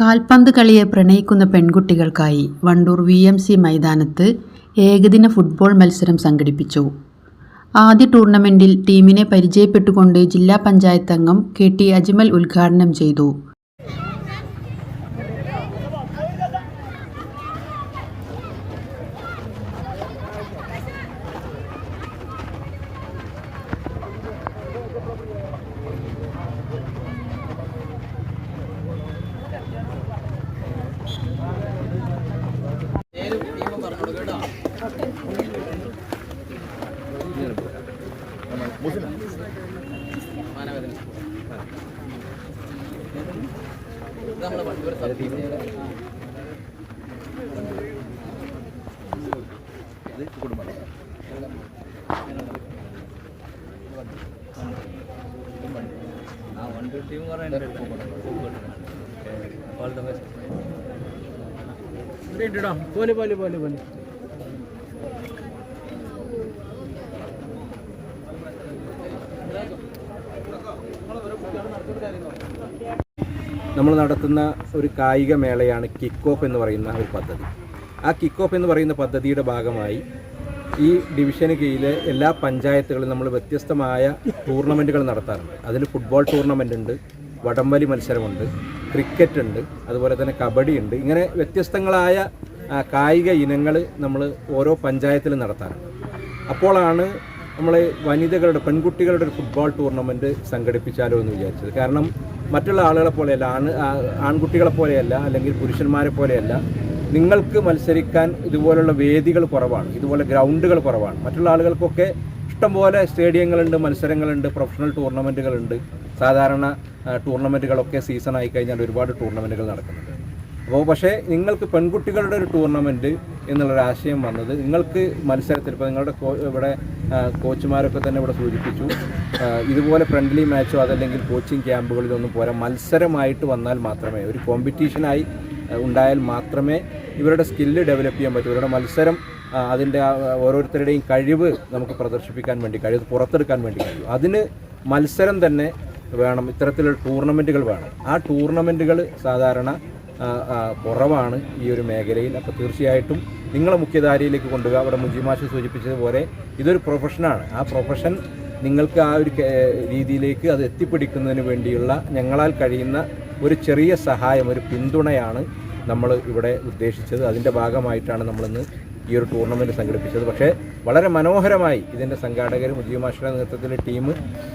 കാൽപന്ത് കളിയെ പ്രണയിക്കുന്ന പെൺകുട്ടികൾക്കായി വണ്ടൂർ വി എം സി മൈതാനത്ത് ഏകദിന ഫുട്ബോൾ മത്സരം സംഘടിപ്പിച്ചു. ആദ്യ ടൂർണമെന്റിൽ ടീമിനെ പരിചയപ്പെട്ടുകൊണ്ട് ജില്ലാ പഞ്ചായത്ത് അംഗം കെ ടി അജ്മൽ ഉദ്ഘാടനം ചെയ്തു. പോലെ പോലെ പോലെ പോലെ. നമ്മൾ നടത്തുന്ന ഒരു കായിക മേളയാണ് കിക്ക് ഓഫ് എന്ന് പറയുന്ന ഒരു പദ്ധതി. ആ കിക്ക് ഓഫ് എന്ന് പറയുന്ന പദ്ധതിയുടെ ഭാഗമായി ഈ ഡിവിഷന് കീഴിലെ എല്ലാ പഞ്ചായത്തുകളിലും നമ്മൾ വ്യത്യസ്തമായ ടൂർണമെന്റുകൾ നടത്താറുണ്ട്. അതിൽ ഫുട്ബോൾ ടൂർണമെന്റ് ഉണ്ട് വടംവലി മത്സരമുണ്ട് ക്രിക്കറ്റ് ഉണ്ട് അതുപോലെ തന്നെ കബഡി ഉണ്ട്. ഇങ്ങനെ വ്യത്യസ്തങ്ങളായ കായിക ഇനങ്ങൾ നമ്മൾ ഓരോ പഞ്ചായത്തിലും നടത്താറുണ്ട്. അപ്പോഴാണ് നമ്മൾ വനിതകളുടെ പെൺകുട്ടികളുടെ ഒരു ഫുട്ബോൾ ടൂർണമെന്റ് സംഘടിപ്പിച്ചാലോ എന്ന് വിചാരിച്ചത്. കാരണം മറ്റുള്ള ആളുകളെ പോലെയല്ല ആൺ ആൺകുട്ടികളെ പോലെയല്ല അല്ലെങ്കിൽ പുരുഷന്മാരെ പോലെയല്ല നിങ്ങൾക്ക് മത്സരിക്കാൻ ഇതുപോലുള്ള വേദികൾ കുറവാണ് ഇതുപോലെ ഗ്രൗണ്ടുകൾ കുറവാണ്. മറ്റുള്ള ആളുകൾക്കൊക്കെ ഇഷ്ടംപോലെ സ്റ്റേഡിയങ്ങളുണ്ട് മത്സരങ്ങളുണ്ട് പ്രൊഫഷണൽ ടൂർണമെന്റുകളുണ്ട് സാധാരണ ടൂർണമെന്റുകളൊക്കെ സീസൺ ആയി കഴിഞ്ഞാൽ ഒരുപാട് ടൂർണമെന്റുകൾ നടക്കുന്നുണ്ട്. അപ്പോൾ പക്ഷേ നിങ്ങൾക്ക് പെൺകുട്ടികളുടെ ഒരു ടൂർണമെന്റ് എന്നുള്ളൊരു ആശയം വന്നത്. നിങ്ങൾക്ക് മത്സരത്തിൽ ഇപ്പോൾ നിങ്ങളുടെ ഇവിടെ കോച്ചുമാരൊക്കെ തന്നെ ഇവിടെ സൂചിപ്പിച്ചു. ഇതുപോലെ ഫ്രണ്ട്ലി മാച്ചോ അതല്ലെങ്കിൽ കോച്ചിങ് ക്യാമ്പുകളിലൊന്നും പോരാ. മത്സരമായിട്ട് വന്നാൽ മാത്രമേ ഒരു കോമ്പറ്റീഷനായി ഉണ്ടായാൽ മാത്രമേ ഇവരുടെ സ്കില്ല് ഡെവലപ്പ് ചെയ്യാൻ പറ്റൂ. ഇവരുടെ മത്സരം അതിന്റെ ഓരോരുത്തരുടെയും കഴിവ് നമുക്ക് പ്രദർശിപ്പിക്കാൻ വേണ്ടി കഴിവ് പുറത്തെടുക്കാൻ വേണ്ടി കഴിയും. അതിന് മത്സരം തന്നെ വേണം. ഇത്തരത്തിലുള്ള ടൂർണമെന്റുകൾ വേണം. ആ ടൂർണമെന്റുകൾ സാധാരണ കുറവാണ് ഈ ഒരു മേഖലയിൽ. അപ്പോൾ തീർച്ചയായിട്ടും നിങ്ങളെ മുഖ്യധാരയിലേക്ക് കൊണ്ടുപോകുക അവിടെ മുജിമാഷ് സൂചിപ്പിച്ചതുപോലെ ഇതൊരു പ്രൊഫഷനാണ്. ആ പ്രൊഫഷൻ നിങ്ങൾക്ക് ആ ഒരു രീതിയിലേക്ക് അത് എത്തിപ്പിടിക്കുന്നതിന് വേണ്ടിയുള്ള ഞങ്ങളാൽ കഴിയുന്ന ഒരു ചെറിയ സഹായം ഒരു പിന്തുണയാണ് നമ്മൾ ഇവിടെ ഉദ്ദേശിച്ചത്. അതിന്റെ ഭാഗമായിട്ടാണ് നമ്മളിന്ന് ഈ ഒരു ടൂർണമെന്റ് സംഘടിപ്പിച്ചത്. പക്ഷേ വളരെ മനോഹരമായി ഇതിന്റെ സംഘാടകർ മുജിമാഷിയുടെ നേതൃത്വത്തിലെ ടീം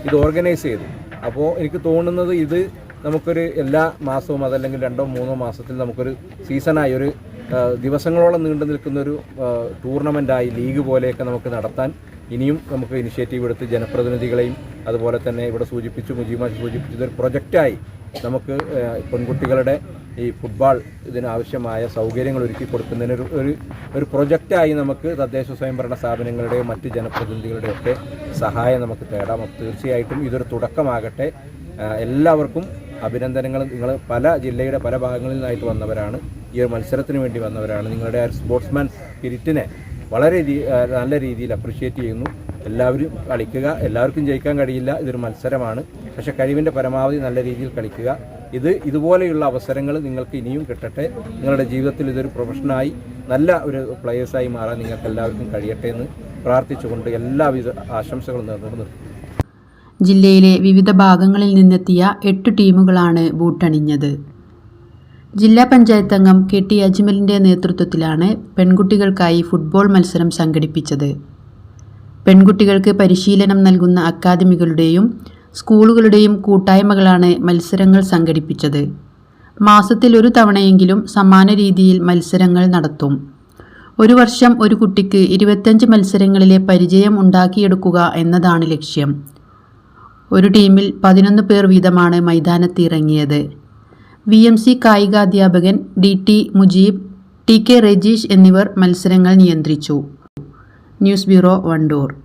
ഇത് ഓർഗനൈസ് ചെയ്തു. അപ്പോൾ എനിക്ക് തോന്നുന്നത് ഇത് നമുക്കൊരു എല്ലാ മാസവും അതല്ലെങ്കിൽ രണ്ടോ മൂന്നോ മാസത്തിൽ നമുക്കൊരു സീസണായി ഒരു ദിവസങ്ങളോളം നീണ്ടു നിൽക്കുന്ന ഒരു ടൂർണമെന്റായി ലീഗ് പോലെയൊക്കെ നമുക്ക് നടത്താൻ ഇനിയും നമുക്ക് ഇനിഷ്യേറ്റീവ് എടുത്ത് ജനപ്രതിനിധികളെയും അതുപോലെ തന്നെ ഇവിടെ സൂചിപ്പിച്ചു മുജീമാഷ് സൂചിപ്പിച്ചതൊരു പ്രൊജക്റ്റായി നമുക്ക് പെൺകുട്ടികളുടെ ഈ ഫുട്ബോൾ ഇതിനാവശ്യമായ സൗകര്യങ്ങൾ ഒരുക്കി കൊടുക്കുന്നതിന് ഒരു ഒരു പ്രൊജക്റ്റായി നമുക്ക് തദ്ദേശ സ്വയംഭരണ സ്ഥാപനങ്ങളുടെയും മറ്റ് ജനപ്രതിനിധികളുടെയൊക്കെ സഹായം നമുക്ക് തേടാം. തീർച്ചയായിട്ടും ഇതൊരു തുടക്കമാകട്ടെ. എല്ലാവർക്കും അഭിനന്ദനങ്ങൾ നിങ്ങൾ പല ജില്ലയുടെ പല ഭാഗങ്ങളിൽ നിന്നായിട്ട് വന്നവരാണ്. ഈ ഒരു മത്സരത്തിന് വേണ്ടി വന്നവരാണ്. നിങ്ങളുടെ സ്പോർട്സ്മാൻ സ്പിരിറ്റിനെ വളരെ നല്ല രീതിയിൽ അപ്രിഷ്യേറ്റ് ചെയ്യുന്നു. എല്ലാവരും കളിക്കുക. എല്ലാവർക്കും ജയിക്കാൻ കഴിയില്ല. ഇതൊരു മത്സരമാണ്. പക്ഷെ കഴിവിന്റെ പരമാവധി നല്ല രീതിയിൽ കളിക്കുക. ഇത് ഇതുപോലെയുള്ള അവസരങ്ങൾ നിങ്ങൾക്ക് ഇനിയും കിട്ടട്ടെ. നിങ്ങളുടെ ജീവിതത്തിൽ ഇതൊരു പ്രൊഫഷനായി നല്ല ഒരു പ്ലെയേഴ്സായി മാറാൻ നിങ്ങൾക്ക് എല്ലാവർക്കും കഴിയട്ടെ എന്ന് പ്രാർത്ഥിച്ചുകൊണ്ട് എല്ലാവിധ ആശംസകളും നേർന്നുകൊണ്ട് നിർത്തുന്നു. ജില്ലയിലെ വിവിധ ഭാഗങ്ങളിൽ നിന്നെത്തിയ എട്ട് ടീമുകളാണ് ബൂട്ടണിഞ്ഞത് ജില്ലാ പഞ്ചായത്ത് അംഗം കെ ടി അജ്മലിന്റെ നേതൃത്വത്തിലാണ് പെൺകുട്ടികൾക്കായി ഫുട്ബോൾ മത്സരം സംഘടിപ്പിച്ചത്. പെൺകുട്ടികൾക്ക് പരിശീലനം നൽകുന്ന അക്കാദമികളുടെയും സ്കൂളുകളുടെയും കൂട്ടായ്മകളാണ് മത്സരങ്ങൾ സംഘടിപ്പിച്ചത്. മാസത്തിൽ ഒരു തവണയെങ്കിലും സമാന രീതിയിൽ മത്സരങ്ങൾ നടത്തും. ഒരു വർഷം ഒരു കുട്ടിക്ക് ഇരുപത്തഞ്ച് മത്സരങ്ങളിലെ പരിചയം ഉണ്ടാക്കിയെടുക്കുക എന്നതാണ് ലക്ഷ്യം. ഒരു ടീമിൽ പതിനൊന്ന് പേർ വീതമാണ് മൈതാനത്ത് ഇറങ്ങിയത് V M C കായികാധ്യാപകൻ D T Mujeeb T K Rajeesh എന്നിവർ മത്സരങ്ങൾ നിയന്ത്രിച്ചു. News bureau Wandoor.